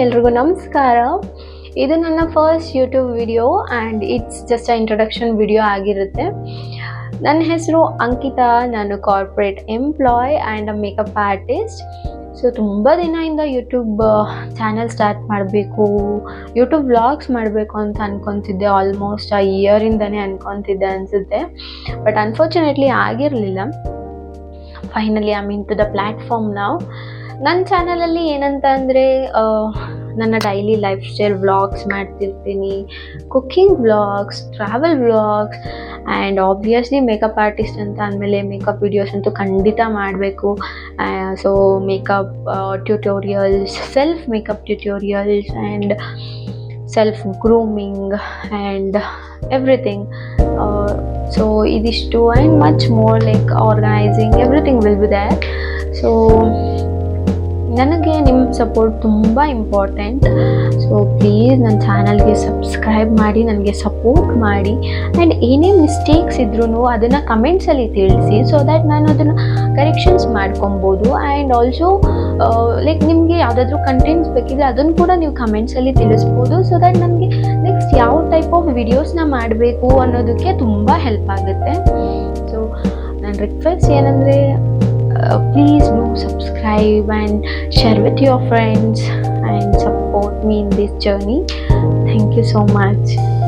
ಎಲ್ರಿಗೂ ನಮಸ್ಕಾರ. ಇದು ನನ್ನ first YouTube video and it's just a introduction video ಆಗಿರುತ್ತೆ. ನನ್ನ ಹೆಸರು ಅಂಕಿತಾ, ನಾನು corporate employee and a makeup artist so ತುಂಬ ದಿನದಿಂದ ಯೂಟ್ಯೂಬ್ ಚಾನಲ್ ಸ್ಟಾರ್ಟ್ ಮಾಡಬೇಕು ಯೂಟ್ಯೂಬ್ ವ್ಲಾಗ್ಸ್ ಮಾಡಬೇಕು ಅಂತ ಅನ್ಕೊತಿದ್ದೆ. ಆಲ್ಮೋಸ್ಟ್ ಆ ಇಯರಿಂದನೇ ಅನ್ಕೊತಿದ್ದೆ ಅನಿಸುತ್ತೆ. ಬಟ್ ಅನ್ಫಾರ್ಚುನೇಟ್ಲಿ ಆಗಿರಲಿಲ್ಲ. Finally I mean to the platform ನಾವು ನನ್ನ ಚಾನಲಲ್ಲಿ ಏನಂತ ಅಂದರೆ ನನ್ನ ಡೈಲಿ ಲೈಫ್ ಸ್ಟೈಲ್ ವ್ಲಾಗ್ಸ್ ಮಾಡ್ತಿರ್ತೀನಿ. Cooking vlogs travel vlogs and obviously makeup artist ಅಂತ ಅಂದಮೇಲೆ ಮೇಕಪ್ ವಿಡಿಯೋಸ್ ಅಂತೂ ಖಂಡಿತ ಮಾಡಬೇಕು. So makeup tutorials self makeup tutorials and self grooming and everything so ಇದಿಷ್ಟು and much more like organizing everything will be that so ನನಗೆ ನಿಮ್ಮ support ತುಂಬ important so please ನನ್ನ ಚಾನಲ್ಗೆ ಸಬ್ಸ್ಕ್ರೈಬ್ ಮಾಡಿ, ನನಗೆ ಸಪೋರ್ಟ್ ಮಾಡಿ. ಆ್ಯಂಡ್ ಏನೇ ಮಿಸ್ಟೇಕ್ಸ್ ಇದ್ರೂ ಅದನ್ನು ಕಮೆಂಟ್ಸಲ್ಲಿ ತಿಳಿಸಿ ಸೊ ದ್ಯಾಟ್ ನಾನು ಅದನ್ನು ಕರೆಕ್ಷನ್ಸ್ ಮಾಡ್ಕೊಬೋದು. ಆ್ಯಂಡ್ ಆಲ್ಸೋ ಲೈಕ್ ನಿಮಗೆ ಯಾವುದಾದ್ರೂ ಕಂಟೆಂಟ್ಸ್ ಬೇಕಿದ್ರೆ ಅದನ್ನು ಕೂಡ ನೀವು ಕಮೆಂಟ್ಸಲ್ಲಿ ತಿಳಿಸ್ಬೋದು. ಸೊ ದ್ಯಾಟ್ ನನಗೆ ನೆಕ್ಸ್ಟ್ ಯಾವ ಟೈಪ್ ಆಫ್ ವಿಡಿಯೋಸ್ನ ಮಾಡಬೇಕು ಅನ್ನೋದಕ್ಕೆ ತುಂಬ ಹೆಲ್ಪ್ ಆಗುತ್ತೆ. ಸೊ ನನ್ನ ರಿಕ್ವೆಸ್ಟ್ ಏನಂದರೆ please do subscribe and share with your friends and support me in this journey. Thank you so much.